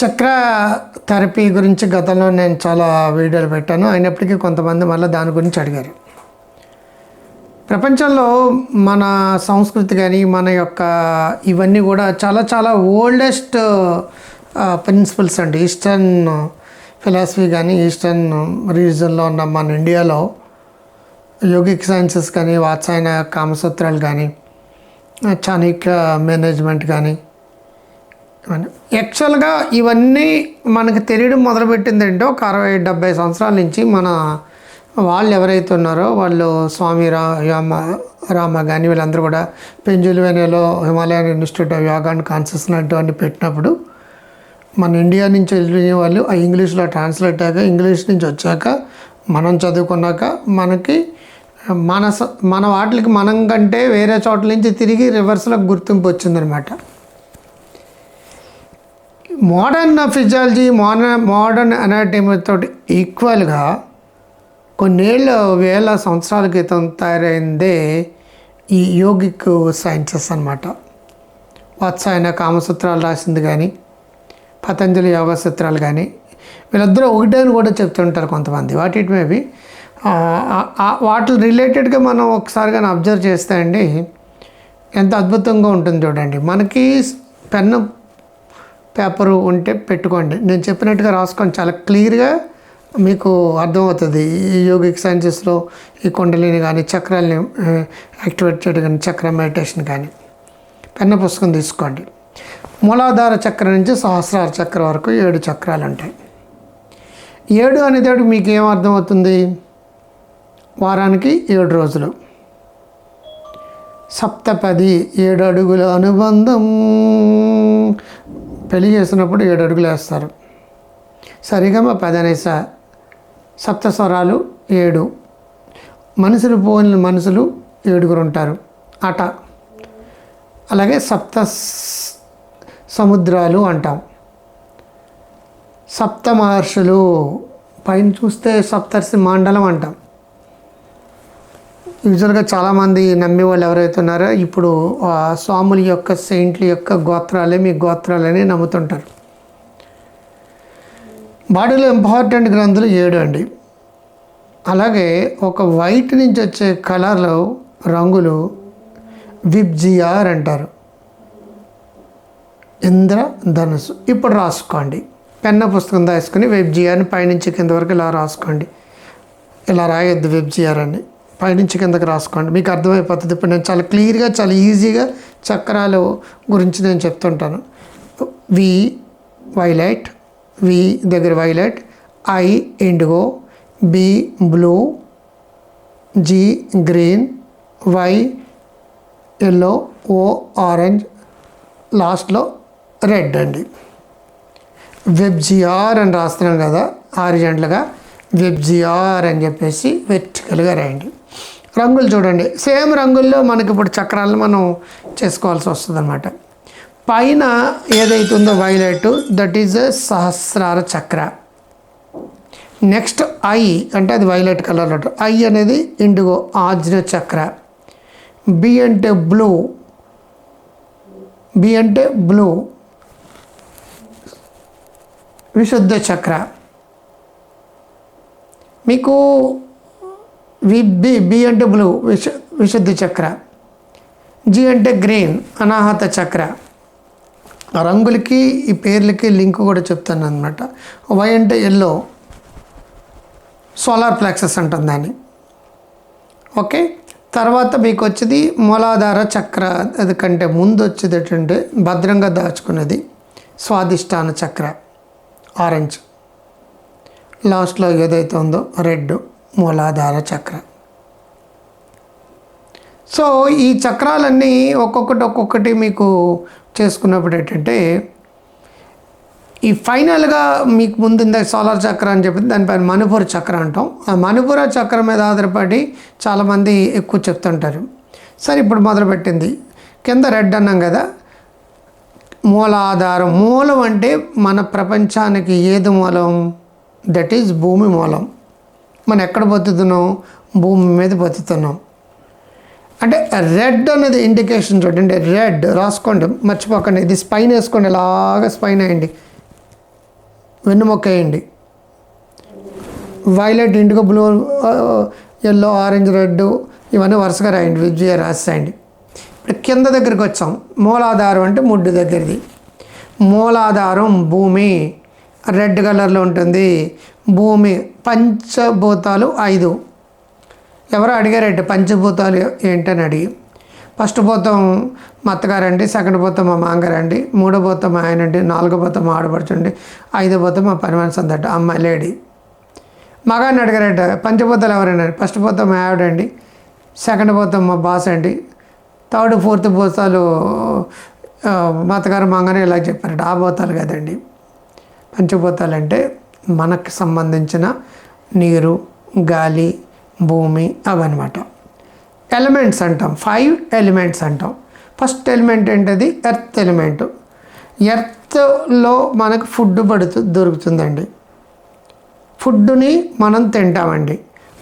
చక్ర థెరపీ గురించి గతంలో నేను చాలా వీడియోలు పెట్టాను. అయినప్పటికీ కొంతమంది మళ్ళీ దాని గురించి అడిగారు. ప్రపంచంలో మన సంస్కృతి కానీ మన యొక్క ఇవన్నీ కూడా చాలా చాలా ఓల్డెస్ట్ ప్రిన్సిపల్స్ అండి. ఈస్టర్న్ ఫిలాసఫీ కానీ ఈస్టర్న్ రీజన్లో ఉన్న మన ఇండియాలో యోగిక్ సైన్సెస్ కానీ వాత్సాయన కామసూత్రాలు కానీ చాణిక్య మేనేజ్మెంట్ కానీ యాక్చువల్గా ఇవన్నీ మనకు తెలియడం మొదలుపెట్టింది ఏంటో ఒక అరవై డెబ్బై సంవత్సరాల నుంచి మన వాళ్ళు ఎవరైతే ఉన్నారో వాళ్ళు స్వామి రా రామ రామ కానీ వీళ్ళందరూ కూడా పెంజుల్వేనియాలో Himalayan institute of yoga and consciousness అని పెట్టినప్పుడు మన ఇండియా నుంచి వెళ్ళిన వాళ్ళు ఆ ఇంగ్లీష్లో ట్రాన్స్లేట్ అయ్యాక ఇంగ్లీష్ నుంచి వచ్చాక మనం చదువుకున్నాక మనకి మన స- మన వాటికి మనం కంటే వేరే చోట్ల నుంచి తిరిగి రివర్స్లో గుర్తింపు వచ్చిందనమాట మోడర్న్ ఫిజియాలజీ మోడర్న్ మోడర్న్ అనాటమీతో ఈక్వల్గా కొన్నేళ్ళ వేల సంవత్సరాల క్రితం తయారైందే ఈ యోగిక్ సైన్సెస్ అనమాట వత్సాయన కామసూత్రాలు రాసింది కానీ పతంజలి యోగ సూత్రాలు కానీ వీళ్ళిద్దరూ ఒకటే అని కూడా చెప్తుంటారు కొంతమంది. వాటి మేబీ వాటి రిలేటెడ్గా మనం ఒకసారి కానీ అబ్జర్వ్ చేస్తే అండి ఎంత అద్భుతంగా ఉంటుంది చూడండి. మనకి పెన్ను పేపరు ఉంటే పెట్టుకోండి. నేను చెప్పినట్టుగా రాసుకోండి చాలా క్లియర్గా మీకు అర్థమవుతుంది. ఈ యోగిక్ సైన్సెస్లో ఈ కుండలిని కానీ చక్రాలని యాక్టివేట్ చేయడం కానీ చక్ర మెడిటేషన్ కానీ పెన్న పుస్తకం తీసుకోండి. మూలాధార చక్రం నుంచి సహస్రార చక్రం వరకు ఏడు చక్రాలు ఉంటాయి. ఏడు అనేది మీకు ఏం అర్థమవుతుంది? వారానికి ఏడు రోజులు. సప్తపది ఏడు అడుగుల అనుబంధం. పెళ్ళి చేసినప్పుడు ఏడు అడుగులు వేస్తారు. సరిగమ పదనేస సప్త స్వరాలు ఏడు. మనుషులు పోని మనుషులు ఏడుగురు ఉంటారు. అట. అలాగే సప్త సముద్రాలు అంటాం. సప్త మహర్షులు పైన చూస్తే సప్తర్షి మండలం అంటాం. యూజువల్గా చాలామంది నమ్మే వాళ్ళు ఎవరైతే ఉన్నారో ఇప్పుడు ఆ స్వాముల యొక్క సెయింట్ల యొక్క గోత్రాలే మీ గోత్రాలని నమ్ముతుంటారు. బాడీలో ఇంపార్టెంట్ గ్రంథులు ఏడు అండి. అలాగే ఒక వైట్ నుంచి వచ్చే కలర్లు రంగులు విబ్జియార్ అంటారు. ఇంద్ర ధనుసు. ఇప్పుడు రాసుకోండి. పెన్న పుస్తకం దాచుకొని వెబ్జిఆర్ని పైనుంచి కింద వరకు ఇలా రాసుకోండి. ఇలా రాయొద్దు వెబ్జిఆర్ అని. పైనుంచి కిందకి రాసుకోండి. మీకు అర్థమైపోతుంది ఇప్పుడు నేను చాలా క్లియర్గా చాలా ఈజీగా చక్రాలు గురించి నేను చెప్తుంటాను. వి వైలెట్ వి దగ్గర violet I indigo B blue G green Y yellow O orange లాస్ట్లో రెడ్ అండి. వెబ్జిఆర్ అని రాస్తున్నాను కదా ఆరిజెంట్లుగా వెబ్జిఆర్ అని చెప్పేసి వెర్టికల్గా రాయండి. రంగులు చూడండి. సేమ్ రంగుల్లో మనకి ఇప్పుడు చక్రాలను మనం చేసుకోవాల్సి వస్తుంది అనమాట పైన ఏదైతుందో వైలెట్ దట్ ఈజ్ సహస్రార చక్ర. నెక్స్ట్ ఐ అంటే అది వైలెట్ కలర్ ఐ అనేది ఇండిగో ఆజ్న చక్ర. బి అంటే బ్లూ బి అంటే బ్లూ విశుద్ధ చక్ర. మీకు వి బి బి అంటే బ్లూ విశ విశుద్ధ చక్ర. జి అంటే గ్రీన్ అనాహత చక్ర. ఆ రంగులకి ఈ పేర్లకి లింక్ కూడా చెప్తాను అనమాట వై అంటే ఎల్లో. సోలార్ ప్లెక్సెస్ అంటుంది దాన్ని. ఓకే? తర్వాత మీకు వచ్చేది మూలాధార చక్ర అది కంటే ముందు వచ్చేది ఏంటంటే భద్రంగా దాచుకునేది స్వాదిష్టాన చక్ర ఆరెంజ్. లాస్ట్లో ఏదైతే ఉందో రెడ్ మూలాధార చక్ర. సో ఈ చక్రాలన్నీ ఒక్కొక్కటి ఒక్కొక్కటి మీకు చేసుకున్నప్పుడు ఏంటంటే ఈ ఫైనల్గా మీకు ముందు ఇందాక సోలార్ చక్ర అని చెప్పి దానిపైన మణిపూర చక్ర అంటాం. ఆ మణిపూర చక్రం మీద ఆధారపడి చాలామంది ఎక్కువ చెప్తుంటారు. సరే ఇప్పుడు మొదలుపెట్టింది. కింద రెడ్ అన్నాం కదా. మూలాధారం. మూలం అంటే మన ప్రపంచానికి ఏది మూలం? దట్ ఈజ్ భూమి మూలం. మనం ఎక్కడ బతుకుతున్నాం? భూమి మీద బతుకుతున్నాం. అంటే రెడ్ అన్నది ఇండికేషన్ చూడండి రెడ్ రాసుకోండి మర్చిపోకండి. ఇది స్పైన్ వేసుకోండి ఇలాగా స్పైన్ వేయండి. వెన్నుమొక్క వేయండి. Violet indigo blue yellow orange red ఇవన్నీ వరుసగా రాయండి విజయ రాసేయండి. ఇప్పుడు కింద దగ్గరికి వచ్చాం. మూలాధారం అంటే ముడ్డు దగ్గరది. మూలాధారం భూమి. రెడ్ కలర్లో ఉంటుంది. భూమి పంచభూతాలు ఐదు. ఎవరో అడిగారంటే పంచభూతాలు ఏంటని అడిగి. ఫస్ట్ భూతం మా అత్తగారండి సెకండ్ భూతం మా మాంగారండి మూడో భూతం మా ఆయనండి నాలుగో భూతం మా ఆడపడుచండి ఐదో భూతం మా పని మనిషి అందట అమ్మాయి లేడీ. మగాన్ని అడిగారట పంచభూతాలు ఎవరైనా ఫస్ట్ భూతం మా ఆవిడండి సెకండ్ భూతం మా బాస్ అండి థర్డ్ ఫోర్త్ భూతాలు మతగారు మా మంగనే ఇలా చెప్పారట ఆ భూతాలు కదండి. పంచభూతాలంటే మనకు సంబంధించిన నీరు గాలి భూమి అవన్నమాట. ఎలిమెంట్స్ అంటాం. ఫైవ్ ఎలిమెంట్స్ అంటాం. ఫస్ట్ ఎలిమెంట్ ఏంటది? Earth element. ఎర్త్లో మనకు ఫుడ్ పడుతు దొరుకుతుందండి. ఫుడ్ని మనం తింటామండి.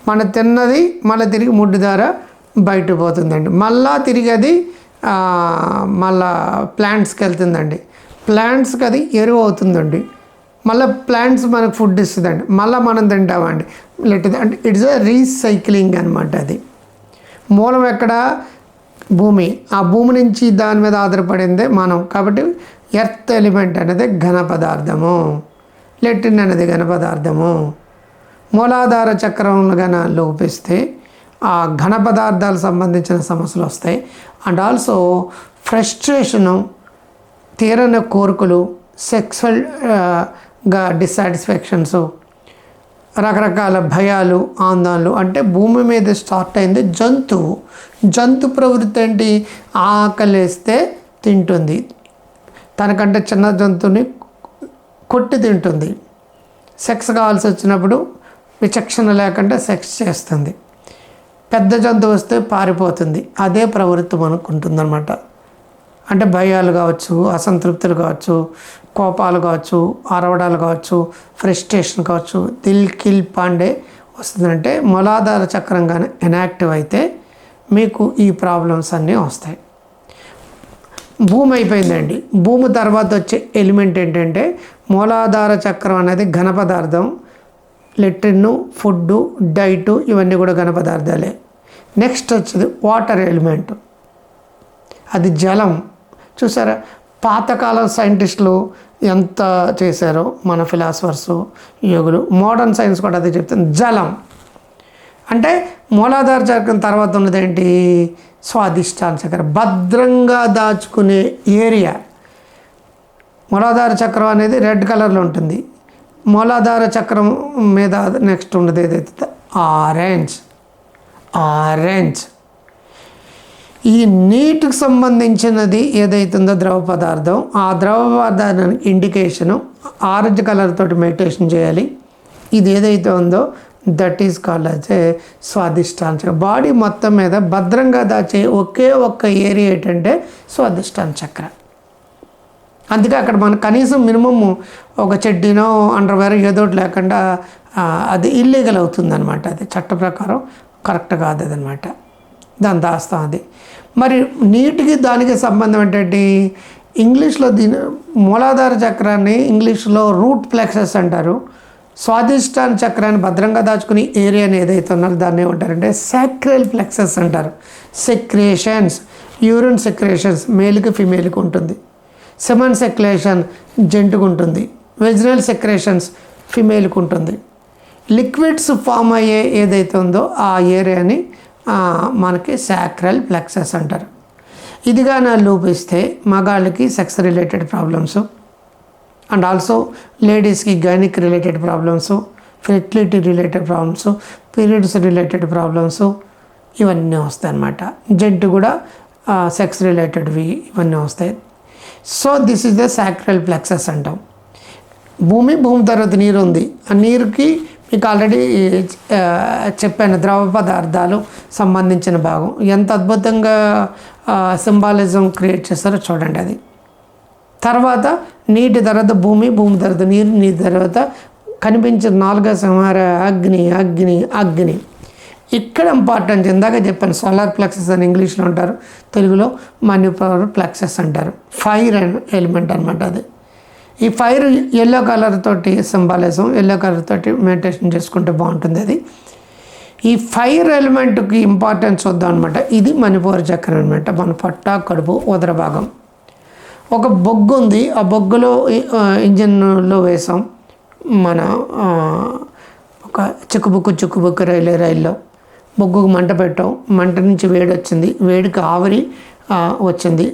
మనం తిన్నది మళ్ళీ తిరిగి ముడ్డు ద్వారా బయట పోతుందండి. మళ్ళా తిరిగి అది మళ్ళా ప్లాంట్స్కి వెళ్తుందండి. ప్లాంట్స్కి అది ఎరువు అవుతుందండి. మళ్ళీ ప్లాంట్స్ మనకు ఫుడ్ ఇస్తుందండి. మళ్ళీ మనం తింటామండి. లెట్ అంటే ఇట్స్ అ రీసైక్లింగ్ అనమాట అది. మూలం ఎక్కడ? భూమి. ఆ భూమి నుంచి దాని మీద ఆధారపడిందే మనం. కాబట్టి ఎర్త్ ఎలిమెంట్ అనేది ఘన పదార్థము. లెట్రిన్ అనేది ఘన పదార్థము. మూలాధార చక్రం గన లోపిస్తే ఆ ఘన పదార్థాలకు సంబంధించిన సమస్యలు వస్తాయి. అండ్ ఆల్సో ఫ్రస్ట్రేషను తీరని కోరికలు సెక్సువల్ గా డిస్సాటిస్ఫాక్షన్స్ రకరకాల భయాలు ఆందోళనలు. అంటే భూమి మీద స్టార్ట్ అయింది జంతువు. జంతు ప్రవృత్తి ఏంటి? ఆకలిస్తే తింటుంది. తనకంటే చిన్న జంతువుని కొట్టి తింటుంది. సెక్స్ కావాల్సి వచ్చినప్పుడు విచక్షణ లేకుండా సెక్స్ చేస్తుంది. పెద్ద జంతువు వస్తే పారిపోతుంది. అదే ప్రవృత్తి మనకు ఉంటుందన్నమాట. అంటే భయాలు కావచ్చు అసంతృప్తులు కావచ్చు కోపాలు కావచ్చు అరవడాలు కావచ్చు ఫ్రస్ట్రేషన్ కావచ్చు దిల్ కిల్ పాండే వస్తుందంటే మూలాధార చక్రం కానీ ఇనాక్టివ్ అయితే మీకు ఈ ప్రాబ్లమ్స్ అన్నీ వస్తాయి. భూమి అయిపోయిందండి. భూమి తర్వాత వచ్చే ఎలిమెంట్ ఏంటంటే మూలాధార చక్రం అనేది ఘన పదార్థం లెట్రిన్ ఫుడ్ డైట్ ఇవన్నీ కూడా ఘన పదార్థాలే. నెక్స్ట్ వచ్చేది వాటర్ ఎలిమెంట్. అది జలం. చూసారా? పాతకాలం సైంటిస్టులు ఎంత చేశారో మన ఫిలాసఫర్స్ యోగులు మోడర్న్ సైన్స్ కూడా అదే చెప్తుంది. జలం. అంటే మూలాధార చక్రం తర్వాత ఉన్నది ఏంటి? స్వాదిష్టాన చక్రం. భద్రంగా దాచుకునే ఏరియా. మూలాధార చక్రం అనేది రెడ్ కలర్లో ఉంటుంది. మూలాధార చక్రం మీద నెక్స్ట్ ఉన్నది ఏదైతే? ఆరెంజ్. ఆరెంజ్. ఈ నీటికి సంబంధించినది ఏదైతుందో ద్రవ పదార్థం ఆ ద్రవ పదార్థానికి ఇండికేషను ఆరెంజ్ కలర్ తోటి మెడిటేషన్ చేయాలి. ఇది ఏదైతే ఉందో దట్ ఈస్ కాల్డ్ అయితే స్వాదిష్టాన బాడీ మొత్తం మీద భద్రంగా దాచే ఒకే ఒక్క ఏరియా ఏంటంటే స్వాదిష్టాన్ చక్ర. అందుకే అక్కడ మనం కనీసం మినిమం ఒక చెడ్డీనో అండర్వేర్ ఏదో ఒకటి లేకుండా అది ఇల్లీగల్ అవుతుందన్నమాట. అది చట్ట ప్రకారం కరెక్ట్ కాదు అదనమాట దాని దాస్తాం అది. మరి నీటికి దానికి సంబంధం ఏంటంటే ఇంగ్లీష్లో దీని మూలాధార చక్రాన్ని ఇంగ్లీష్లో రూట్ ప్లెక్సెస్ అంటారు. స్వాదిష్టాన చక్రాన్ని భద్రంగా దాచుకుని ఏరియాని ఏదైతే ఉన్నారో దాన్ని ఏమంటారంటే సాక్రల్ ప్లెక్సెస్ అంటారు. సెక్రేషన్స్ యూరిన్ సెక్రేషన్స్ మేల్కి ఫిమేల్కి ఉంటుంది. సెమన్ సెక్రేషన్ జెంటుకు ఉంటుంది. వెజినల్ సెక్రేషన్స్ ఫిమేల్కి ఉంటుంది. లిక్విడ్స్ ఫామ్ అయ్యే ఏదైతే ఉందో ఆ ఏరియాని మనకి సాక్రల్ ప్లెక్సస్ అంటారు. ఇదిగా నా లోపిస్తే మగాళ్ళకి sex related problems and also లేడీస్కి gynaec related problems fertility related problems periods related problems ఇవన్నీ వస్తాయి అన్నమాట. జంటు కూడా సెక్స్ రిలేటెడ్వి ఇవన్నీ వస్తాయి. So this is the sacral plexus అంటాం. భూమి భూమి తర్వాత నీరు ఉంది. ఆ నీరుకి మీకు ఆల్రెడీ చెప్పాను ద్రవ పదార్థాలు సంబంధించిన భాగం. ఎంత అద్భుతంగా సింబాలిజం క్రియేట్ చేస్తారో చూడండి అది. తర్వాత నీటి తర్వాత భూమి భూమి తర్వాత నీరు నీటి తర్వాత కనిపించిన నాలుగో సంహార అగ్ని అగ్ని అగ్ని. ఇక్కడ ఇంపార్టెంట్ ఇందాక చెప్పాను సోలార్ ప్లెక్సెస్ అని ఇంగ్లీష్లో అంటారు తెలుగులో మన్యుపవర్ ప్లెక్సెస్ అంటారు. ఫైర్ ఎలిమెంట్ అనమాట అది. ఈ ఫైర్ ఎల్లో కలర్ తోటి సింబాలిజం ఎల్లో కలర్ తోటి మెడిటేషన్ చేసుకుంటే బాగుంటుంది అది. ఈ ఫైర్ ఎలిమెంట్కి ఇంపార్టెన్స్ వద్దాం అనమాట ఇది మణిపూర్ చక్రం అనమాట మన పట్టా కడుపు ఉదర భాగం. ఒక బొగ్గు ఉంది. ఆ బొగ్గులో ఇంజిన్లో వేసాం మన ఒక చిక్కుబుక్కు చిక్కుబుక్కు రైలు రైల్లో. బొగ్గుకు మంట పెట్టాం. మంట నుంచి వేడి వచ్చింది. వేడికి ఆవిరి వచ్చింది.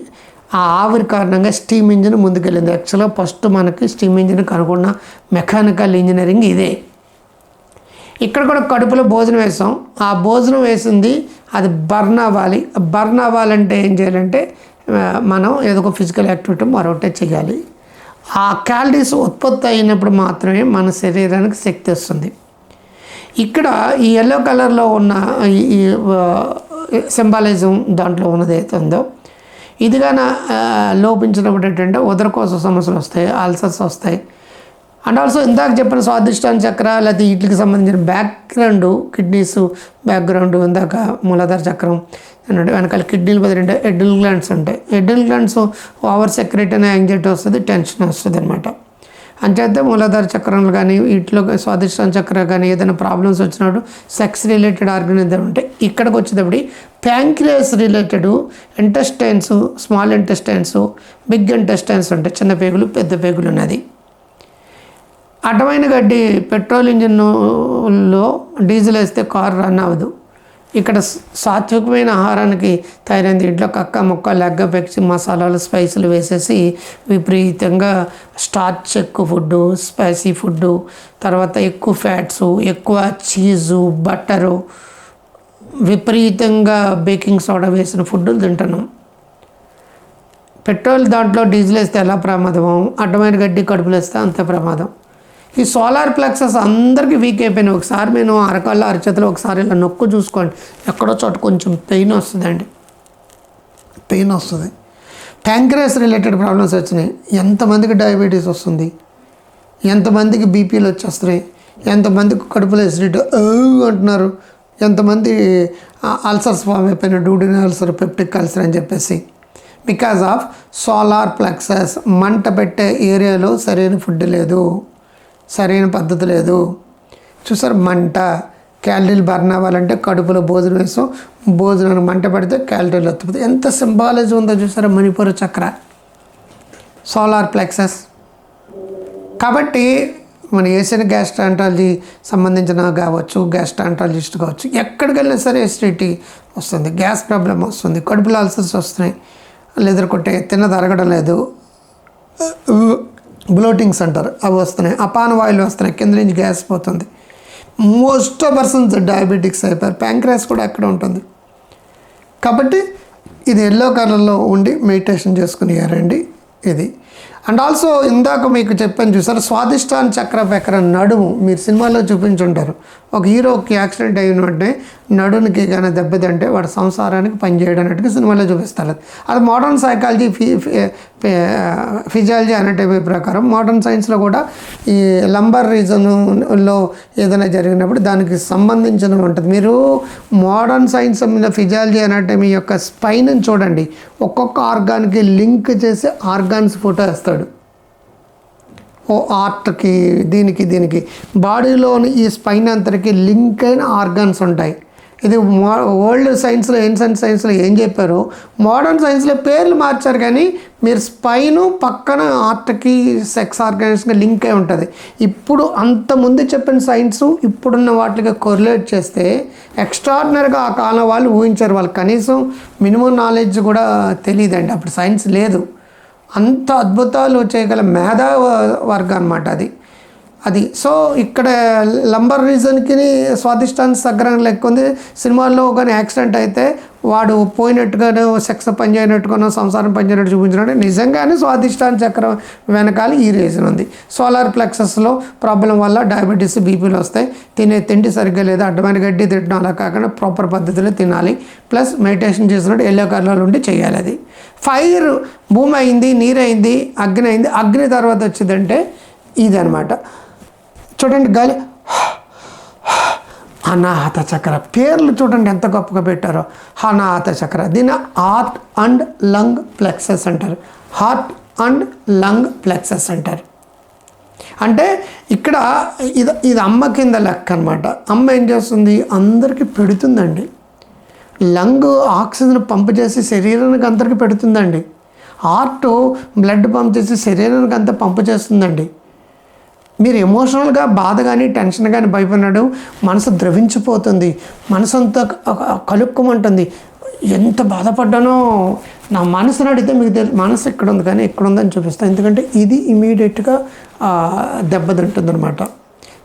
ఆ ఆవిరి కారణంగా స్టీమ్ ఇంజిన్ ముందుకెళ్ళింది. యాక్చువల్గా ఫస్ట్ మనకి స్టీమ్ ఇంజిన్ కనుక్కున్న మెకానికల్ ఇంజనీరింగ్ ఇదే. ఇక్కడ కూడా కడుపులో భోజనం వేసాం. ఆ భోజనం వేసింది అది బర్న్ అవ్వాలి. బర్న్ అవ్వాలంటే ఏం చేయాలంటే మనం ఏదో ఒక ఫిజికల్ యాక్టివిటీ మరొకటే చేయాలి. ఆ క్యాలరీస్ ఉత్పత్తి అయినప్పుడు మాత్రమే మన శరీరానికి శక్తి వస్తుంది. ఇక్కడ ఈ ఎల్లో కలర్లో ఉన్న ఈ- ఈ సింబాలిజం దాంట్లో ఉన్నది అయితే ఉందో ఇదిగా నా లోపించినప్పుడు ఏంటంటే ఉదరకోశ సమస్యలు వస్తాయి అల్సర్స్ వస్తాయి. అండ్ ఆల్సో ఇందాక చెప్పిన స్వాదిష్టాన చక్ర లేకపోతే వీటికి సంబంధించిన బ్యాక్గ్రౌండ్ కిడ్నీస్ బ్యాక్గ్రౌండ్ ఇందాక మూలాధార చక్రం అంటే వెనకాల కిడ్నీలు బదిలింటే ఎడ్డల్ గ్లాండ్స్ ఉంటాయి. ఎడ్డల్ గ్లాండ్స్ ఓవర్ సెక్రెట్ అనే యాంగ్జైటీ వస్తుంది టెన్షన్ వస్తుంది అనమాట అంచేతే మూలాధార చక్రంలో కానీ వీటిలో స్వాదిష్టాన చక్ర కానీ ఏదైనా ప్రాబ్లమ్స్ వచ్చినప్పుడు సెక్స్ రిలేటెడ్ ఆర్గనైజర్ ఉంటాయి ఇక్కడికి వచ్చేటప్పుడు pancreas related intestines small intestines big intestines ఉంటాయి చిన్న పేగులు పెద్ద పేగులు ఉన్నది. అటమైన గడ్డి పెట్రోల్ ఇంజిన్లో డీజిల్ వేస్తే కారు రన్ అవ్వదు. ఇక్కడ సాత్వికమైన ఆహారానికి తయారైన ఇంట్లో కక్క ముక్క లెగ్గ పెక్చి మసాలాలు స్పైసులు వేసేసి విపరీతంగా స్టార్చ్ ఎక్కువ ఫుడ్డు స్పైసీ ఫుడ్డు తర్వాత ఎక్కువ ఫ్యాట్స్ ఎక్కువ చీజు బట్టరు విపరీతంగా బేకింగ్ సోడా వేసిన ఫుడ్లు తింటున్నాం. పెట్రోల్ దాంట్లో డీజిల్ వేస్తే ఎలా ప్రమాదం అడ్డమైన గడ్డి కడుపులు వేస్తే అంత ప్రమాదం. ఈ సోలార్ ప్లెక్సెస్ అందరికీ వీక్ అయిపోయినాయి. ఒకసారి నేను అరకాళ్ళు అరచేతిలో ఒకసారి ఇలా నొక్కు చూసుకోండి. ఎక్కడో చోట కొంచెం పెయిన్ వస్తుందండి. పెయిన్ వస్తుంది. ప్యాంక్రస్ రిలేటెడ్ ప్రాబ్లమ్స్ వచ్చినాయి. ఎంతమందికి డయాబెటీస్ వస్తుంది? ఎంతమందికి బీపీలు వచ్చేస్తున్నాయి? ఎంతమందికి కడుపులో ఎసిడిటీ అంటున్నారు? ఎంతమంది అల్సర్స్ ఫామ్ అయిపోయిన డూడిన్ అల్సర్ పెప్టిక్ అల్సర్ అని చెప్పేసి. బికాజ్ ఆఫ్ సోలార్ ప్లెక్సెస్ మంట పెట్టే ఏరియాలో సరైన ఫుడ్ లేదు. సరైన పద్ధతి లేదు. చూసారు మంట క్యాలరీలు బర్న్ అవ్వాలంటే కడుపులో భోజనం వేసాం భోజనానికి మంట పడితే క్యాలరీలు వస్తుంది. ఎంత సింబాలజీ ఉందో చూసారా మణిపూర్ చక్ర. Solar plexus. కాబట్టి మన ఏషియన్ గ్యాస్ట్రాంటాలజీ సంబంధించిన కావచ్చు గ్యాస్ట్రాంటాలజిస్ట్ కావచ్చు ఎక్కడికి వెళ్ళినా సరే ఎసిడిటీ వస్తుంది గ్యాస్ ప్రాబ్లం వస్తుంది కడుపులో అల్సర్స్ వస్తున్నాయి. లెదర్ కొట్టే తిన్నది అరగడం లేదు. బ్లోటింగ్స్ అంటారు. అవి వస్తున్నాయి. అపాన వాయువులు వస్తున్నాయి. కింద నుంచి గ్యాస్ పోతుంది. మోస్ట్ పర్సన్స్ డయాబెటిక్స్ అయిపోయారు. ప్యాంక్రాస్ కూడా అక్కడ ఉంటుంది. కాబట్టి ఇది ఎల్లో కలర్లో ఉండి మెడిటేషన్ చేసుకుని ఇది అండ్ ఆల్సో ఇందాక మీకు చెప్పాను చూసారు స్వాదిష్టాన్ చక్ర ప్రకార నడుము మీరు సినిమాలో చూపించుంటారు. ఒక హీరోకి యాక్సిడెంట్ అయిన వెంటనే నడునికి కానీ దెబ్బతింటే వాడు సంసారానికి పనిచేయడానికి సినిమాలో చూపిస్తారు. అది మోడర్న్ సైకాలజీ ఫి ఫిజియాలజీ అనటమీ ప్రకారం మోడర్న్ సైన్స్లో కూడా ఈ లంబర్ రీజన్లో ఏదైనా జరిగినప్పుడు దానికి సంబంధించిన ఉంటుంది. మీరు మోడర్న్ సైన్స్ మీద ఫిజియాలజీ మీ యొక్క స్పైన్ చూడండి. ఒక్కొక్క ఆర్గాన్కి లింక్ చేసి ఆర్గాన్స్ ఫోటో వేస్తారు. ఆర్ట్కి దీనికి దీనికి. బాడీలోని ఈ స్పైన్ అంతటికి లింక్ అయిన ఆర్గాన్స్ ఉంటాయి. ఇది మో వరల్డ్ సైన్స్లో ఏన్సెంట్ సైన్స్లో ఏం చెప్పారు? మోడర్న్ సైన్స్లో పేర్లు మార్చారు కానీ మీరు స్పైన్ పక్కన ఆర్ట్కి సెక్స్ ఆర్గనైజేషన్కి లింక్ అయి ఉంటుంది. ఇప్పుడు అంత ముందు చెప్పిన సైన్స్ ఇప్పుడున్న వాటికి కొరిలేట్ చేస్తే ఎక్స్ట్రాడినరీగా ఆ కాలం వాళ్ళు ఊహించారు. వాళ్ళు కనీసం మినిమం నాలెడ్జ్ కూడా తెలియదండి. అప్పుడు సైన్స్ లేదు. అంత అద్భుతాలు చేయగల మేధా వర్గం అనమాట అది. అది. సో ఇక్కడ లంబర్ రీజన్కి స్వాదిష్టాన్ని సగ్రహం లెక్క ఉంది సినిమాల్లో కానీ యాక్సిడెంట్ అయితే వాడు పోయినట్టుగానో సెక్స్ పనిచేయనట్టుగానో సంసారం పనిచేయనట్టు చూపించినట్టు నిజంగానే స్వాదిష్టాన్ చక్రం వెనకాల ఈ రీజన్ ఉంది. సోలార్ ప్లెక్సెస్లో ప్రాబ్లం వల్ల డయాబెటీస్ బీపీలు వస్తాయి. తినే తిండి సరిగ్గా లేదు. అడ్డమైన గడ్డి తినడం అలా కాకుండా ప్రాపర్ పద్ధతిలో తినాలి. ప్లస్ మెడిటేషన్ చేసినట్టు ఎల్లో కలర్లో ఉండి చేయాలి అది. ఫైర్ భూమి అయింది నీరు అయింది అగ్ని అయింది. అగ్ని తర్వాత వచ్చిందంటే ఇదనమాట చూడండి గాలి. అనాహత చక్ర. పేర్లు చూడండి ఎంత గొప్పగా పెట్టారో. అనాహత చక్ర. దీన్ని హార్ట్ అండ్ లంగ్ ప్లెక్సెస్ అంటారు. హార్ట్ అండ్ లంగ్ ప్లెక్సెస్ అంటారు. అంటే ఇక్కడ ఇది ఇది అమ్మ కింద లెక్క అనమాట అమ్మ ఏం చేస్తుంది? అందరికీ పెడుతుందండి. లంగ్ ఆక్సిజన్ పంప్ చేసి శరీరానికి అందరికీ పెడుతుందండి. హార్ట్ బ్లడ్ పంప్ చేసి శరీరానికి అంతా పంపు చేస్తుందండి. మీరు ఎమోషనల్గా బాధ కానీ టెన్షన్ కానీ భయపడినాడు మనసు ద్రవించిపోతుంది మనసు అంతా కలుక్కుమంటుంది. ఎంత బాధపడ్డానో నా మనసుని అడిగితే మీకు తెలుసు మనసు ఎక్కడ ఉంది కానీ ఎక్కడ ఉందని చూపిస్తాను ఎందుకంటే ఇది ఇమీడియట్గా దెబ్బతింటుంది అనమాట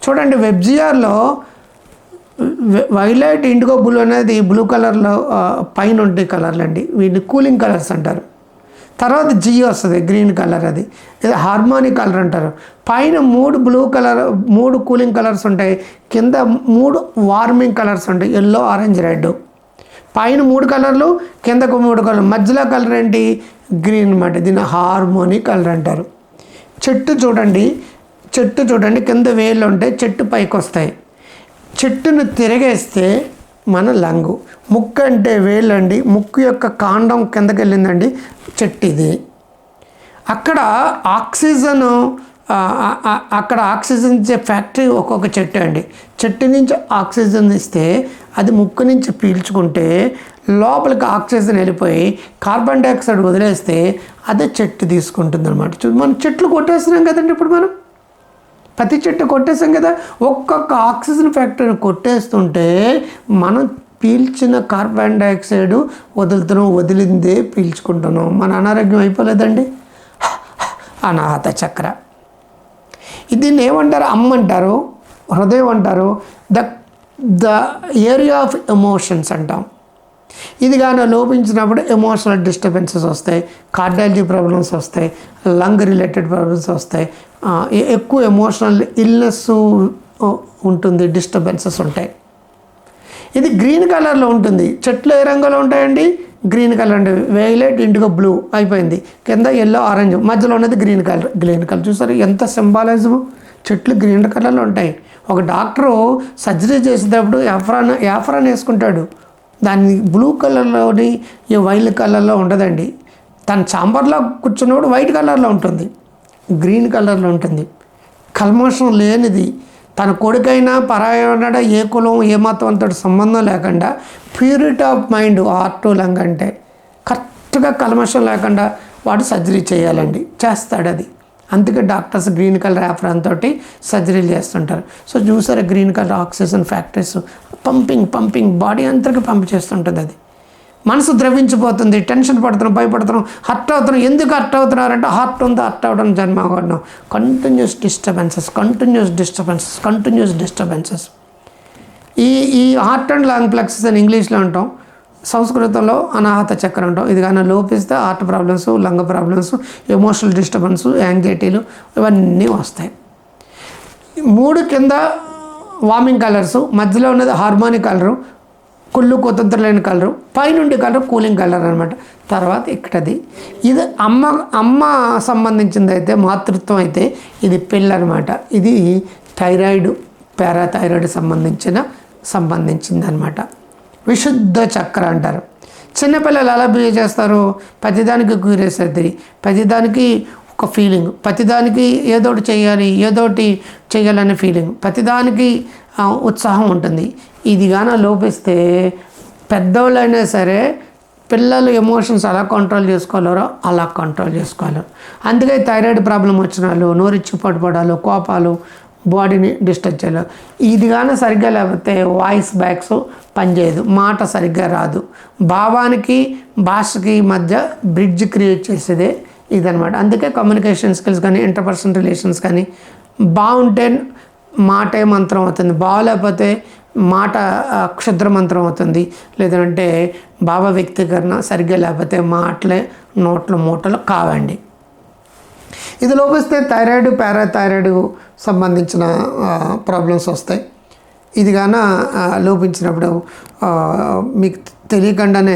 చూడండి వెబ్జిఆర్లో వైలైట్ ఇండిగో బ్లూ అనేది బ్లూ కలర్లో పైన ఉండే కలర్లు అండి వీటిని కూలింగ్ కలర్స్ అంటారు. తర్వాత జీ వస్తుంది గ్రీన్ కలర్ అది. లేదా హార్మోనిక్ కలర్ అంటారు. పైన మూడు బ్లూ కలర్ మూడు కూలింగ్ కలర్స్ ఉంటాయి. కింద మూడు వార్మింగ్ కలర్స్ ఉంటాయి. ఎల్లో ఆరెంజ్ రెడ్ పైన మూడు కలర్లు కిందకు మూడు కలర్లు మధ్యలో కలర్ ఏంటి? గ్రీన్ అన్నమాట. దీన్ని హార్మోనిక్ కలర్ అంటారు. చెట్టు చూడండి. చెట్టు చూడండి. కింద వేళ్ళు ఉంటాయి. చెట్టు పైకి వస్తాయి. చెట్టును తిరగేస్తే మన లంగు. ముక్కు అంటే వేళ్ళండి ముక్కు యొక్క కాండం కిందకి వెళ్ళిందండి చెట్టు ఇది అక్కడ ఆక్సిజన్ అక్కడ ఆక్సిజన్ ఇచ్చే ఫ్యాక్టరీ ఒక్కొక్క చెట్టు అండి. చెట్టు నుంచి ఆక్సిజన్ ఇస్తే అది ముక్కు నుంచి పీల్చుకుంటే లోపలికి ఆక్సిజన్ వెళ్ళిపోయి కార్బన్ డైఆక్సైడ్ వదిలేస్తే అదే చెట్టు తీసుకుంటుంది అనమాట చూ మనం చెట్లు కొట్టేస్తున్నాం కదండి ఇప్పుడు మనం. ప్రతి చెట్టు కొట్టేసాం కదా. ఒక్కొక్క ఆక్సిజన్ ఫ్యాక్టరీని కొట్టేస్తుంటే మనం పీల్చిన కార్బన్ డైఆక్సైడ్ వదులుతున్నాం వదిలిందే పీల్చుకుంటున్నాం. మన అనారోగ్యం అయిపోలేదండి. అనాహత చక్ర. దీన్ని ఏమంటారు అమ్మ అంటారు హృదయం అంటారు the the area of emotions అంటాం. ఇది కానీ లోపించినప్పుడు ఎమోషనల్ డిస్టర్బెన్సెస్ వస్తాయి కార్డాలజీ ప్రాబ్లమ్స్ వస్తాయి లంగ్ రిలేటెడ్ ప్రాబ్లమ్స్ వస్తాయి. ఎక్కువ ఎమోషనల్ ఇల్నెస్ ఉంటుంది డిస్టర్బెన్సెస్ ఉంటాయి. ఇది గ్రీన్ కలర్లో ఉంటుంది. చెట్లు ఏ రంగులో ఉంటాయండి? గ్రీన్ కలర్ అండి. వైలెట్ ఇండిగో బ్లూ అయిపోయింది. కింద ఎల్లో ఆరెంజ్ మధ్యలో ఉన్నది గ్రీన్ కలర్ గ్రీన్ కలర్ చూసారు? ఎంత సింబాలిజము చెట్లు గ్రీన్ కలర్లో ఉంటాయి. ఒక డాక్టరు సర్జరీ చేసేటప్పుడు యాఫ్రాన్ యాఫ్రాన్ వేసుకుంటాడు. దాన్ని బ్లూ కలర్లోని ఈ వైల్డ్ కలర్లో ఉండదండి. తన చాంబర్లో కూర్చున్నప్పుడు వైట్ కలర్లో ఉంటుంది. గ్రీన్ కలర్లో ఉంటుంది. కల్మషం లేనిది. తన కొడుకైనా పరాయణ ఏ కులం ఏ మతం అంతటి సంబంధం లేకుండా purity of mind heart lung అంటే కరెక్ట్గా కల్మషం లేకుండా వాడు సర్జరీ చేయాలండి. చేస్తాడు అది అందుకే డాక్టర్స్ గ్రీన్ కలర్ యాప్రాన్ తోటి సర్జరీలు చేస్తుంటారు. సో చూసారా green colour oxygen factories? Pumping pumping body అంతకి pump చేస్తుంటుంది అది. మనసు ద్రవించిపోతుంది టెన్షన్ పడుతున్నాం భయపడుతున్నాం హర్ట్ అవుతున్నాం. ఎందుకు హర్ట్ అవుతున్నారంటే హార్ట్ ఉందో? హర్ట్ అవ్వడం జన్మకూడడం continuous disturbances continuous disturbances continuous disturbances ఈ ఈ హార్ట్ అండ్ లాంగ్ ప్లెక్సెస్ అని ఇంగ్లీష్లో అంటాం. సంస్కృతంలో అనాహత చక్రం అంటాం. ఇది కానీ లోపిస్తే heart problems lung problems emotional disturbance యాంగ్జైటీలు ఇవన్నీ వస్తాయి. మూడు కింద వామింగ్ కలర్స్ మధ్యలో ఉన్నది హార్మోనిక్ కలరు కుళ్ళు కుతంత్రలేని కలరు పైనుండి కలర్ కూలింగ్ కలర్ అనమాట తర్వాత ఇక్కడది. ఇది అమ్మ అమ్మ సంబంధించింది అయితే మాతృత్వం అయితే ఇది పిల్ల అనమాట ఇది థైరాయిడ్ పారాథైరాయిడ్ సంబంధించిన సంబంధించింది అనమాట విశుద్ధ చక్ర అంటారు. చిన్నపిల్లలు ఎలా బిహేవ్ చేస్తారు? ప్రతిదానికి క్యూరియాసిటీ ప్రతిదానికి ఒక ఫీలింగ్ ప్రతిదానికి ఏదోటి చేయాలి ఏదోటి చేయాలనే ఫీలింగ్ ప్రతిదానికి ఉత్సాహం ఉంటుంది. ఇది గాన లోపిస్తే పెద్దవాళ్ళైనా సరే పిల్లలు ఎమోషన్స్ ఎలా కంట్రోల్ చేసుకోలేరో అలా కంట్రోల్ చేసుకోలేరు అందుకే థైరాయిడ్ ప్రాబ్లం వచ్చిన వాళ్ళు నోరిచ్చి పడిపోవడాలు కోపాలు బాడీని డిస్టర్బ్ చేయలేదు ఇది కానీ సరిగ్గా లేకపోతే వాయిస్ బ్యాగ్స్ పనిచేయదు మాట సరిగ్గా రాదు. భావానికి భాషకి మధ్య బ్రిడ్జ్ క్రియేట్ చేసేదే ఇదనమాట అందుకే కమ్యూనికేషన్ స్కిల్స్ కానీ ఇంటర్పర్సనల్ రిలేషన్స్ కానీ బాగుంటే మాటే మంత్రం అవుతుంది. బాగోలేకపోతే మాట క్షుద్ర మంత్రం అవుతుంది. లేదంటే భావ వ్యక్తీకరణ సరిగ్గా లేకపోతే మాటలే నోట్ల మూటలు కావండి. ఇది లోపిస్తే థైరాయిడ్ పారాథైరాయిడ్ సంబంధించిన ప్రాబ్లమ్స్ వస్తాయి. ఇది గాన లోపించినప్పుడు మీకు తెలియకుండానే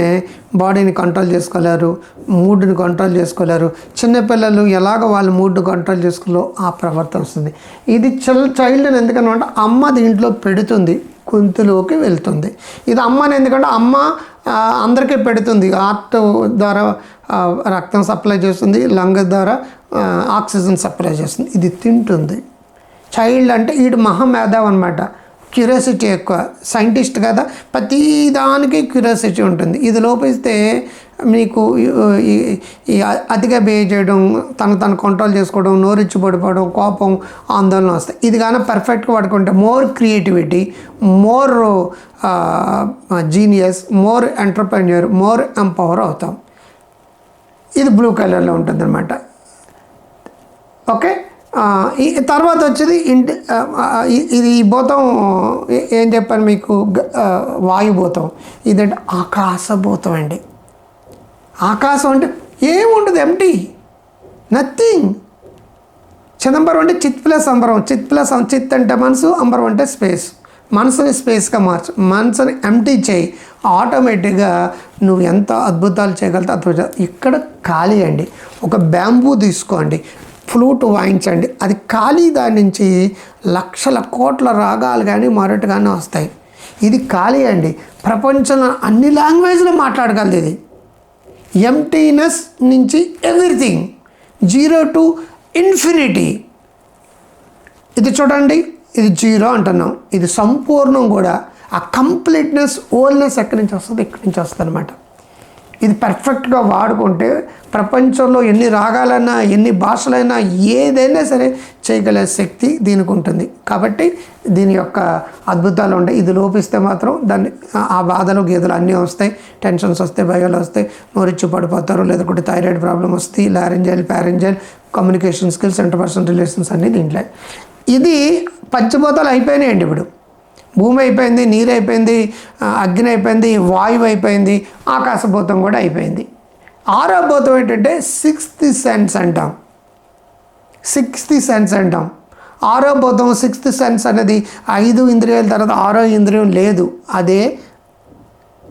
బాడీని కంట్రోల్ చేసుకోలేరు మూడ్ని కంట్రోల్ చేసుకోలేరు. చిన్నపిల్లలు ఎలాగ వాళ్ళ మూడ్ని కంట్రోల్ చేసుకోలో ఆ ప్రవర్తన వస్తుంది. ఇది చిల్ చైల్డ్ని ఎందుకనంటే అమ్మ దీంట్లో పెడుతుంది గొంతులోకి వెళ్తుంది. ఇది అమ్మని ఎందుకంటే అమ్మ అందరికీ పెడుతుంది. హార్ట్ ద్వారా రక్తం సప్లై చేస్తుంది లంగ్ ద్వారా ఆక్సిజన్ సప్లై చేస్తుంది. ఇది తింటుంది. చైల్డ్ అంటే వీడు మహామేధావ్ అనమాట క్యూరియాసిటీ ఎక్కువ. సైంటిస్ట్ కదా ప్రతి దానికి క్యూరియాసిటీ ఉంటుంది. ఇది లోపిస్తే మీకు ఈ అతిగా బిహేవ్ చేయడం తను తను కంట్రోల్ చేసుకోవడం నోరిచ్చి పడిపోవడం కోపం ఆందోళన వస్తాయి. ఇది కానీ పర్ఫెక్ట్గా పడుకుంటే more creativity more genius more entrepreneur more empower అవుతాం. ఇది బ్లూ కలర్లో ఉంటుంది అనమాట ఓకే? తర్వాత వచ్చేది ఇంటి ఇది ఈ భూతం ఏం చెప్పాను మీకు? వాయుభూతం ఇదంటే? ఆకాశభూతం అండి. ఆకాశం అంటే ఏముండదు ఎంటీ నథింగ్ చిదంబరం అంటే చిత్ ప్లస్ అంబరం. చిత్ ప్లస్ చిత్ అంటే మనసు అంబరం అంటే స్పేస్ మనసుని స్పేస్గా మార్చు మనసుని ఎంటీ చేయి. ఆటోమేటిక్గా నువ్వు ఎంత అద్భుతాలు చేయగలుగుతా అద్భుతాలు ఇక్కడ ఖాళీ అండి. ఒక బ్యాంబూ తీసుకోండి. ఫ్లూట్ వాయించండి. అది ఖాళీ దాని నుంచి లక్షల కోట్ల రాగాలు కానీ మరొకటి కానీ వస్తాయి. ఇది ఖాళీ అండి. ప్రపంచంలో అన్ని లాంగ్వేజ్లో మాట్లాడగలదు ఇది. ఎంటీనెస్ నుంచి ఎవ్రీథింగ్. Zero to infinity. ఇది చూడండి. ఇది జీరో అంటున్నాం. ఇది సంపూర్ణం కూడా. ఆ కంప్లీట్నెస్ ఓల్నెస్ ఎక్కడి నుంచి వస్తుంది ఇక్కడి నుంచి వస్తుంది అనమాట ఇది పర్ఫెక్ట్గా వాడుకుంటే ప్రపంచంలో ఎన్ని రాగాలైనా ఎన్ని భాషలైనా ఏదైనా సరే చేయగల శక్తి దీనికి ఉంటుంది. కాబట్టి దీని యొక్క అద్భుతాలు ఉంటాయి. ఇది లోపిస్తే మాత్రం దాన్ని ఆ- బాధలు గీదలు అన్నీ వస్తాయి. టెన్షన్స్ వస్తాయి భయాలు వస్తాయి. నోరిచ్చి పడిపోతారు లేదంటే థైరాయిడ్ ప్రాబ్లం వస్తాయి లారెంజైల్ ప్యారెంజైల్ కమ్యూనికేషన్ స్కిల్స్ ఇంటర్పర్సనల్ రిలేషన్స్ అన్నీ దీంట్లో. ఇది పంచభూతాలు అయిపోయినాయండి ఇప్పుడు. భూమి అయిపోయింది నీరు అయిపోయింది అగ్ని అయిపోయింది వాయువు అయిపోయింది ఆకాశభూతం కూడా అయిపోయింది. ఆరో భూతం ఏంటంటే సిక్స్త్ సెన్స్ అంటాం. సిక్స్త్ సెన్స్ అంటాం. ఆరో భూతం సిక్స్త్ సెన్స్ అనేది ఐదు ఇంద్రియాల తర్వాత ఆరో ఇంద్రియం లేదు. అదే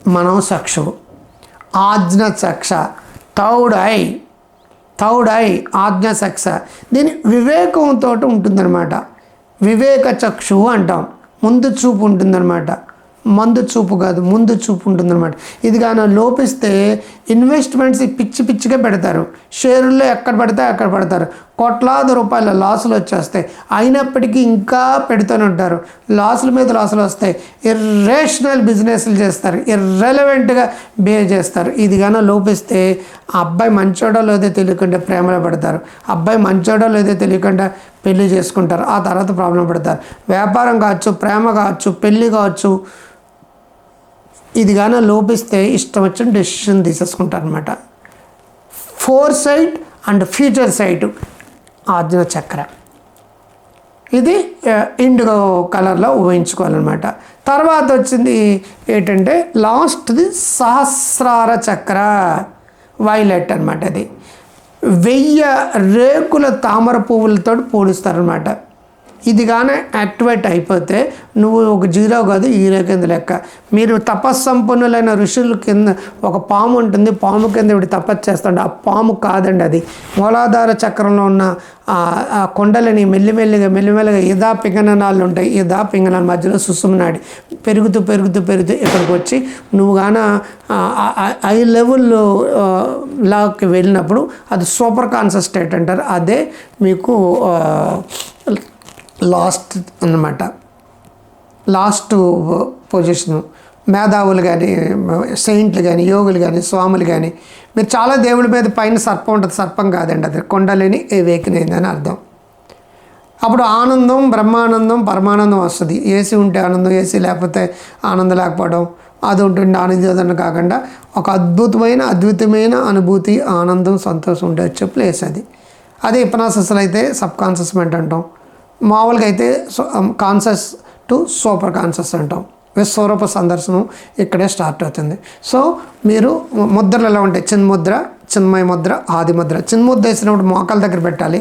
మనోచక్షు Ajna చక్ష. Third eye. Third eye Ajna చక్ష. దీని వివేకంతో ఉంటుందన్నమాట. వివేక చక్షు అంటాం. ముందు చూపు ఉంటుందన్నమాట. మందు చూపు కాదు ముందు చూపు ఉంటుందన్నమాట. ఇది కానీ లోపిస్తే ఇన్వెస్ట్మెంట్స్ పిచ్చి పిచ్చిగా పెడతారు. షేర్లో ఎక్కడ పడితే అక్కడ పడతారు. కోట్లాది రూపాయల లాసులు వచ్చేస్తాయి. అయినప్పటికీ ఇంకా పెడుతూనే ఉంటారు. లాసుల మీద లాసులు వస్తాయి. ఇర్రేషనల్ బిజినెస్లు చేస్తారు. ఇర్రెలవెంట్గా బిహేవ్ చేస్తారు. ఇది కానీ లోపిస్తే ఆ అబ్బాయి మంచోడో లేదో తెలియకుండా ప్రేమలో పడతారు. అబ్బాయి మంచోడో లేదో తెలియకుండా పెళ్ళి చేసుకుంటారు. ఆ తర్వాత ప్రాబ్లం పడతారు. వ్యాపారం కావచ్చు ప్రేమ కావచ్చు పెళ్ళి కావచ్చు ఇది కానీ లోపిస్తే ఇష్టం వచ్చిన డెసిషన్ తీసేసుకుంటారు అనమాట foresight and future sight ఆర్జున చక్ర. ఇది ఇండిగో కలర్లో ఊహించుకోవాలన్నమాట. తర్వాత వచ్చింది ఏంటంటే లాస్ట్ది సహస్రార చక్ర వైలెట్ అనమాట అది వెయ్యి రేకుల తామర పువ్వులతో పోలుస్తారనమాట ఇది కానీ యాక్టివేట్ అయిపోతే నువ్వు ఒక జీరో కాదు హీరో కింద లెక్క. మీరు తపస్సంపన్నులైన ఋషుల కింద ఒక పాము ఉంటుంది పాము కింద ఇప్పుడు తపస్సు చేస్తాడు ఆ పాము కాదండి అది. మూలాధార చక్రంలో ఉన్న ఆ- కొండలని మెల్లిమెల్లిగా మెల్లిమెల్లిగా ఇదా పింగనాలు ఉంటాయి. ఇదా పింగనాల మధ్యలో సుసుమనాడి పెరుగుతూ పెరుగుతూ పెరుగుతూ ఇక్కడికి వచ్చి నువ్వు గాన ఐ లెవెల్లో లాకి వెళ్ళినప్పుడు అది సూపర్ కాన్షియస్ స్టేట్ అంటారు. అదే మీకు లాస్ట్ అన్నమాట. Last position. మేధావులు కానీ సెయింట్లు కానీ యోగులు కానీ స్వాములు కానీ మీరు చాలా దేవుడి మీద పైన సర్పం ఉంటుంది. సర్పం కాదండి అది. కొండలేని వేకినైందని అర్థం. అప్పుడు ఆనందం బ్రహ్మానందం పరమానందం వస్తుంది. ఏసీ ఉంటే ఆనందం ఏసీ లేకపోతే ఆనందం లేకపోవడం అది ఉంటుంది ఆనందం కాకుండా ఒక అద్భుతమైన అద్భుతమైన అనుభూతి ఆనందం సంతోషం ఉండే ప్లేస్ అది. అదే హిప్నాసిస్లో అయితే సబ్ మెంట్ అంటాం. మామూలుగా అయితే కాన్సస్ టు సూపర్ కాన్సస్ అంటాం. విశ్వరూప సందర్శనం ఇక్కడే స్టార్ట్ అవుతుంది. సో మీరు ముద్రలు ఎలా ఉంటాయి? చిన్ముద్ర చిన్మయ ముద్ర ఆది ముద్ర. చిన్ముద్ర వేసినప్పుడు మోకాల దగ్గర పెట్టాలి.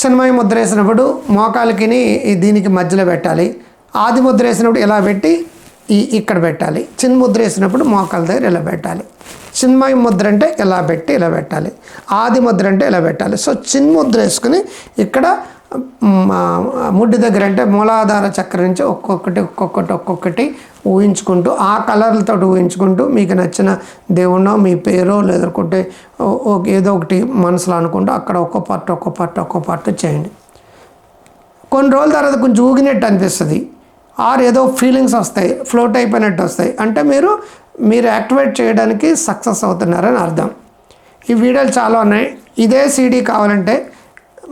చిన్మయ ముద్ర వేసినప్పుడు మోకాలకి దీనికి మధ్యలో పెట్టాలి. ఆది ముద్ర వేసినప్పుడు ఇలా పెట్టి ఈ ఇక్కడ పెట్టాలి. చిన్న ముద్ర వేసినప్పుడు మోకాల దగ్గర ఇలా పెట్టాలి. చిన్మయ ముద్ర అంటే ఇలా పెట్టి ఇలా పెట్టాలి. ఆది ముద్ర అంటే ఇలా పెట్టాలి. సో చిన్న ముద్ర వేసుకుని ఇక్కడ ముడ్డి దగ్గర అంటే మూలాధార చక్రం నుంచి ఒక్కొక్కటి ఒక్కొక్కటి ఒక్కొక్కటి ఊహించుకుంటూ ఆ కలర్లతో ఊహించుకుంటూ మీకు నచ్చిన దేవుణ్ణో మీ పేరో లేదనుకుంటే ఏదో ఒకటి మనసులో అనుకుంటూ అక్కడ ఒక్కో పార్ట్ ఒక్కో పార్ట్ ఒక్కో పార్ట్ చేయండి. కొన్ని రోజుల తర్వాత కొంచెం ఊగినట్టు అనిపిస్తుంది. ఆర్ ఏదో ఫీలింగ్స్ వస్తాయి ఫ్లోట్ అయిపోయినట్టు వస్తాయి. అంటే మీరు మీరు యాక్టివేట్ చేయడానికి సక్సెస్ అవుతున్నారని అర్థం. ఈ వీడియోలు చాలా ఉన్నాయి. ఇదే సీడీ కావాలంటే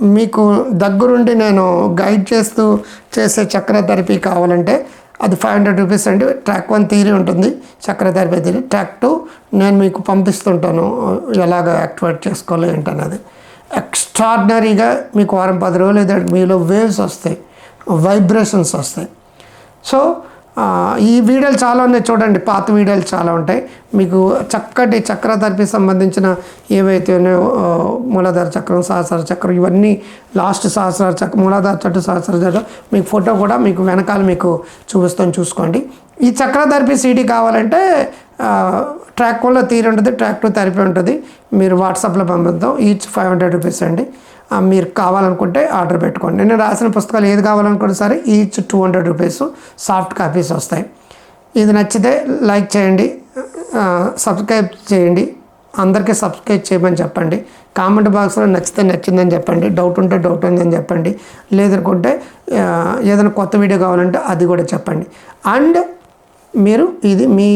మీకు దగ్గరుండి నేను గైడ్ చేస్తూ చేసే చక్ర థెరపీ కావాలంటే అది ఫైవ్ హండ్రెడ్ రూపీస్ అండి. ట్రాక్ వన్ థీరీ ఉంటుంది. Chakra therapy theory track two నేను మీకు పంపిస్తుంటాను. ఎలాగ యాక్టివేట్ చేసుకోవాలి ఏంటన్నది. ఎక్స్ట్రాడినరీగా మీకు వారం పది రోజులు మీలో వేవ్స్ వస్తాయి. వైబ్రేషన్స్ వస్తాయి. సో ఈ వీడియోలు చాలా ఉన్నాయి చూడండి పాత వీడియోలు చాలా ఉంటాయి. మీకు చక్కటి చక్ర థెరపీ సంబంధించిన ఏవైతే ఉన్నాయో మూలాధార చక్రం సహస్ర చక్రం ఇవన్నీ లాస్ట్ సహస్ర చక్రం మూలాధార చట్టు సహస్ర చక్రం మీకు ఫోటో కూడా మీకు వెనకాల మీకు చూపిస్తాను చూసుకోండి. ఈ చక్ర థెరపీ సీడీ కావాలంటే ట్రాక్ వల్ల తీరు ఉంటుంది ట్రాక్ టూ థెరపీ ఉంటుంది. మీరు వాట్సాప్లో పంపిద్దాం ఈచ్ ఫైవ్ హండ్రెడ్ రూపీస్ అండి. మీరు కావాలనుకుంటే ఆర్డర్ పెట్టుకోండి. నేను రాసిన పుస్తకాలు ఏది కావాలనుకుంటే సరే each two hundred rupees soft copies వస్తాయి. ఇది నచ్చితే లైక్ చేయండి సబ్స్క్రైబ్ చేయండి అందరికీ సబ్స్క్రైబ్ చేయమని చెప్పండి. కామెంట్ బాక్స్లో నచ్చితే నచ్చిందని చెప్పండి డౌట్ ఉంటే డౌట్ ఉందని చెప్పండి లేదనుకుంటే ఏదైనా కొత్త వీడియో కావాలంటే అది కూడా చెప్పండి. అండ్ మీరు ఇది మీ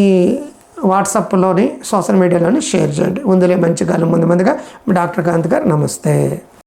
వాట్సాప్లోని సోషల్ మీడియాలోని షేర్ చేయండి. ముందులే మంచి కాలం ముందు ముందుగా డాక్టర్ కాంత్ గారు నమస్తే.